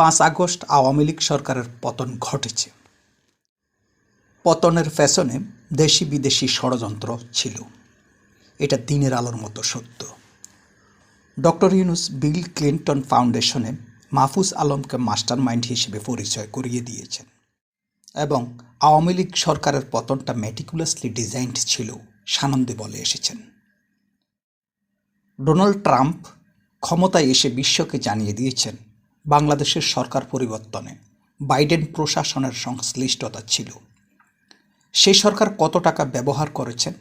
পাঁচ আগস্ট আওয়ামী লীগ সরকারের পতন ঘটেছে। পতনের ফ্যাশনে দেশি বিদেশি ষড়যন্ত্র ছিল। এটা দিনের আলোর মতো সত্য। ডক্টর ইউনুস বিল ক্লিন্টন ফাউন্ডেশনে মাহফুজ আলমকে মাস্টার মাইন্ড হিসেবে পরিচয় করিয়ে দিয়েছেন এবং আওয়ামী লীগ সরকারের পতনটা মেটিকুলাসলি ডিজাইনড ছিল, সানন্দে বলে এসেছেন। ডোনাল্ড ট্রাম্প ক্ষমতায় এসে বিশ্বকে জানিয়ে দিয়েছেন বাংলাদেশের সরকার পরিবর্তনে বাইডেন প্রশাসনের সংশ্লিষ্টতা ছিল। সেই সরকার কত টাকা ব্যবহার করেছেন?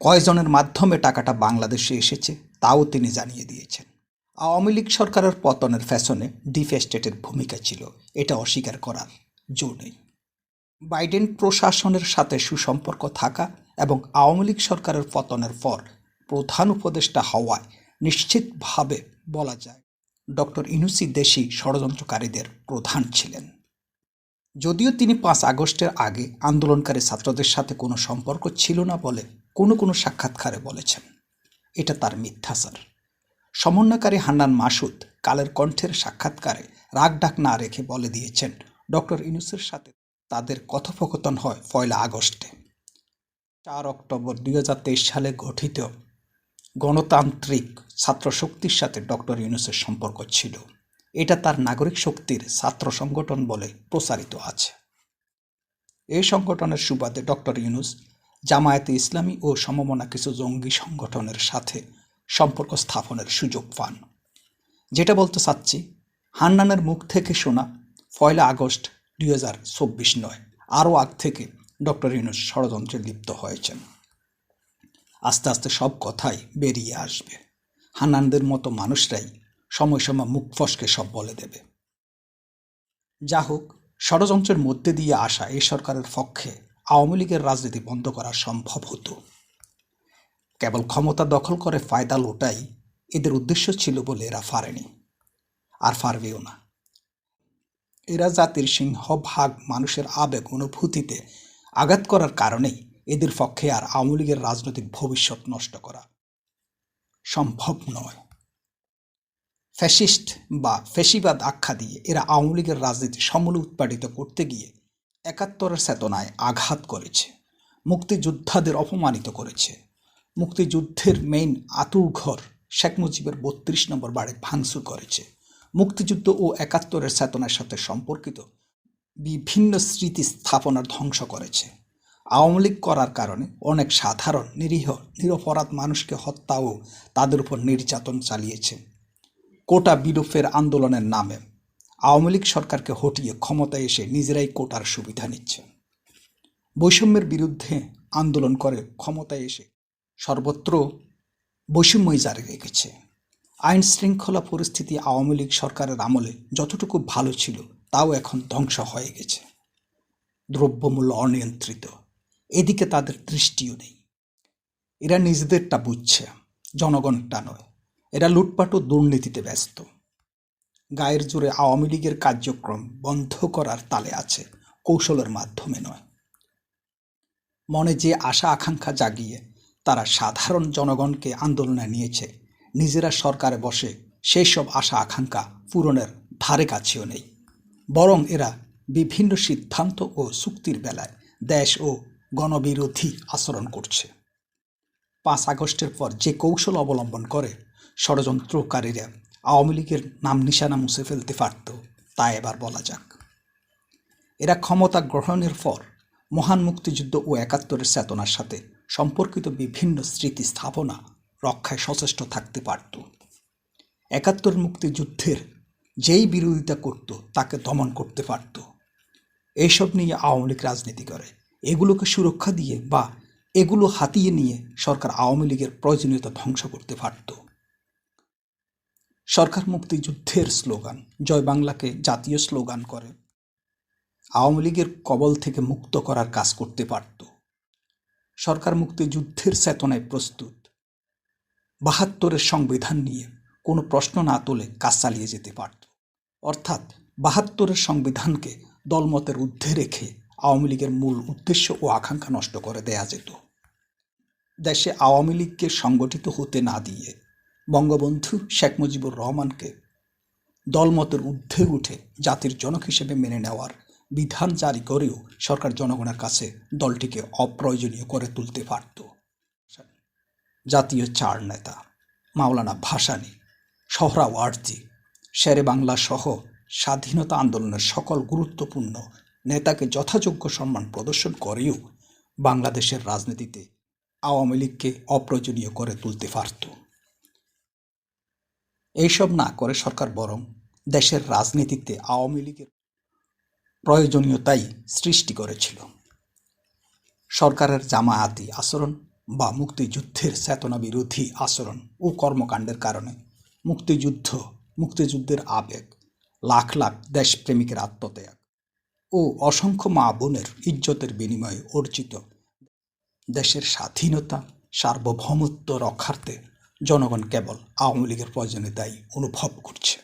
কয়জনের মাধ্যমে টাকাটা বাংলাদেশে এসেছে? তাও তিনি জানিয়ে দিয়েছেন। আওয়ামী লীগ সরকারের পতনের ফ্যাশনে ডিপ এস্টেটের ভূমিকা ছিল। এটা অস্বীকার করার জোর নেই। বাইডেন প্রশাসনের সাথে সুসম্পর্ক থাকা এবং আওয়ামী লীগ সরকারের পতনের পর প্রধান উপদেষ্টা হওয়ায় নিশ্চিতভাবে বলা যায় ডক্টর ইনুসি দেশি ষড়যন্ত্রকারীদের প্রধান ছিলেন। যদিও তিনি পাঁচ আগস্টের আগে আন্দোলনকারী ছাত্রদের সাথে কোনো সম্পর্ক ছিল না বলে কোনো কোনো সাক্ষাৎকারে বলেছেন। এটা তার মিথ্যাচার। সমন্বয়কারী হান্নান মাসুদ কালের কণ্ঠের সাক্ষাৎকারে রাগ ডাক না রেখে বলে দিয়েছেন, ডক্টর ইনুসের সাথে তাদের কথোপকথন হয় পয়লা আগস্টে। চার অক্টোবর দুই হাজার তেইশ সালে গঠিত গণতান্ত্রিক ছাত্র শক্তির সাথে ডক্টর ইউনুসের সম্পর্ক ছিল। এটা তার নাগরিক শক্তির ছাত্র সংগঠন বলে প্রচারিত আছে। এই সংগঠনের সুবাদে ডক্টর ইউনুস জামায়াতে ইসলামী ও সমমনা কিছু জঙ্গি সংগঠনের সাথে সম্পর্ক স্থাপনের সুযোগ পান। যেটা বলতে চাচ্ছি, হান্নানের মুখ থেকে শোনা পয়লা আগস্ট দুই নয়। আরও আগ থেকে ডক্টর ইউনুস ষড়যন্ত্রে লিপ্ত হয়েছেন। আস্তে আস্তে সব কথাই বেরিয়ে আসবে। হান্নানদের মতো মানুষরাই সময় সময় মুখ ফসকে সব বলে দেবে। যা হোক, ষড়যন্ত্রের মধ্যে দিয়ে আসা এই সরকারের পক্ষে আওয়ামী লীগের রাজনীতি বন্ধ করা সম্ভব হতো। কেবল ক্ষমতা দখল করে ফায়দা লোটাই এদের উদ্দেশ্য ছিল বলে এরা পারেনি আর পারবেও না। এরা জাতির সিংহভাগ মানুষের আবেগ অনুভূতিতে আঘাত করার কারণেই এদের পক্ষে আর আওয়ামী লীগের রাজনৈতিক ভবিষ্যৎ নষ্ট করা সম্ভব নয়। ফ্যাসিস্ট বা ফেসিবাদ আখ্যা দিয়ে এরা আওয়ামী লীগের রাজনীতি সমূলে উৎপাদিত করতে গিয়ে একাত্তরের চেতনায় আঘাত করেছে, মুক্তিযোদ্ধাদের অপমানিত করেছে। মুক্তিযুদ্ধের মেইন আতুরঘর শেখ মুজিবের বত্রিশ নম্বর বাড়ি ভাঙচুর করেছে। মুক্তিযুদ্ধ ও একাত্তরের চেতনার সাথে সম্পর্কিত বিভিন্ন স্মৃতি স্থাপনার ধ্বংস করেছে। আওয়ামী লীগ করার কারণে অনেক সাধারণ, নিরীহ, নিরপরাধ মানুষকে হত্যা ও তাদের উপর নির্যাতন চালিয়েছে। কোটা বিলোপের আন্দোলনের নামে আওয়ামী লীগ সরকারকে হটিয়ে ক্ষমতায় এসে নিজেরাই কোটার সুবিধা নিচ্ছে। বৈষম্যের বিরুদ্ধে আন্দোলন করে ক্ষমতায় এসে সর্বত্র বৈষম্যই জারি রেখেছে। আইন শৃঙ্খলা পরিস্থিতি আওয়ামী লীগ সরকারের আমলে যতটুকু ভালো ছিল, তাও এখন ধ্বংস হয়ে গেছে। দ্রব্যমূল্য অনিয়ন্ত্রিত। এদিকে তাদের দৃষ্টিও নেই। এরা নিজেদেরটা বুঝছে, জনগণটা নয়। এরা লুটপাট ও দুর্নীতিতে ব্যস্ত। গায়ের জোরে আওয়ামী লীগের কার্যক্রম বন্ধ করার তালে আছে, কৌশলের মাধ্যমে নয়। মনে যে আশা আকাঙ্ক্ষা জাগিয়ে তারা সাধারণ জনগণকে আন্দোলনে নিয়েছে, নিজেরা সরকারে বসে সেই সব আশা আকাঙ্ক্ষা পূরণের ধারে কাছেও নেই। বরং এরা বিভিন্ন সিদ্ধান্ত ও চুক্তির বেলায় দেশ ও গণবিরোধী আচরণ করছে। পাঁচ আগস্টের পর যে কৌশল অবলম্বন করে, ষড়যন্ত্রকারীরা আওয়ামী লীগের নাম নিশানা মুছে ফেলতে পারত, তা এবার বলা যাক। এরা ক্ষমতা গ্রহণের পর মহান মুক্তিযুদ্ধ ও একাত্তরের চেতনার সাথে সম্পর্কিত বিভিন্ন স্মৃতি স্থাপনা রক্ষায় সচেষ্ট থাকতে পারত। একাত্তর মুক্তিযুদ্ধের যেই বিরোধিতা করত, তাকে দমন করতে পারত। এইসব নিয়ে আওয়ামী লীগ রাজনীতি করে। এগুলোকে সুরক্ষা দিয়ে বা এগুলো হাতিয়ে নিয়ে সরকার আওয়ামী লীগের প্রয়োজনীয়তা ধ্বংস করতে পারত সরকার মুক্তিযুদ্ধের স্লোগান, জয় বাংলাকে জাতীয় স্লোগান করে। আওয়ামী লীগের কবল থেকে মুক্ত করার কাজ করতে পারত সরকার মুক্তিযুদ্ধের চেতনায় প্রস্তুত। বাহাত্তরের সংবিধান নিয়ে কোনো প্রশ্ন না তোলে কাজ চালিয়ে যেতে পারত অর্থাৎ বাহাত্তরের সংবিধানকে দলমতের ঊর্ধ্বে রেখে আওয়ামী লীগের মূল উদ্দেশ্য ও আকাঙ্ক্ষা নষ্ট করে দেয়া যেত। দেশে আওয়ামী লীগকে সংগঠিত হতে না দিয়ে বঙ্গবন্ধু শেখ মুজিবুর রহমানকে দলমতের ঊর্ধ্বে উঠে জাতির জনক হিসেবে মেনে নেওয়ার বিধান জারি করেও সরকার জনগণের কাছে দলটিকে অপ্রয়োজনীয় করে তুলতে পারত। জাতীয় চার নেতা মাওলানা ভাসানী, সোহরাওয়ার্দী শেরে বাংলা সহ স্বাধীনতা আন্দোলনের সকল গুরুত্বপূর্ণ নেতাকে যথাযোগ্য সম্মান প্রদর্শন করেও বাংলাদেশের রাজনীতিতে আওয়ামী লীগকে অপ্রয়োজনীয় করে তুলতে পারত। এইসব না করে সরকার বরং দেশের রাজনীতিতে আওয়ামী লীগের প্রয়োজনীয়তাই সৃষ্টি করেছিল। সরকারের জামায়াতি আচরণ বা মুক্তিযুদ্ধের চেতনা বিরোধী আচরণ ও কর্মকাণ্ডের কারণে মুক্তিযুদ্ধ, মুক্তিযুদ্ধের আবেগ লাখ লাখ দেশপ্রেমিকের আত্মত্যাগ। ও অসংখ্য মা বোনের ইজ্জতের বিনিময়ে অর্জিত। দেশের স্বাধীনতা, সার্বভৌমত্ব রক্ষার্থে জনগণ কেবল আওয়ামী লীগের প্রয়োজনীয়তাই অনুভব করছে।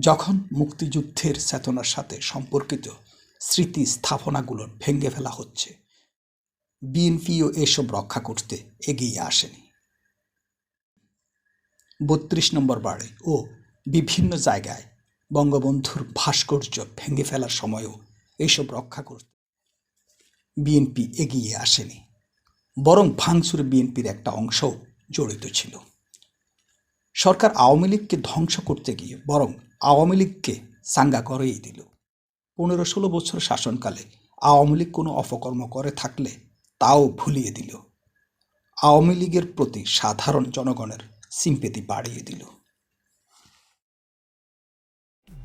যখন মুক্তিযুদ্ধের চেতনার সাথে সম্পর্কিত স্মৃতি স্থাপনাগুলো ভেঙে ফেলা হচ্ছে, বিএনপিও এসব রক্ষা করতে এগিয়ে আসেনি। বত্রিশ নম্বর বাড়ে ও বিভিন্ন জায়গায় বঙ্গবন্ধুর ভাস্কর্য ভেঙে ফেলার সময়ও এসব রক্ষা করতে। বিএনপি এগিয়ে আসেনি, বরং ভাঙচুরে বিএনপির একটা অংশও জড়িত ছিল। সরকার আওয়ামী লীগকে ধ্বংস করতে গিয়ে বরং আওয়ামী লীগকে সাঙ্গা করেই দিল। পনেরো ষোলো বছর শাসনকালে আওয়ামী লীগ কোনো অপকর্ম করে থাকলে তাও ভুলিয়ে দিল। আওয়ামী লীগের প্রতি সাধারণ জনগণের সিম্পেতি বাড়িয়ে দিল।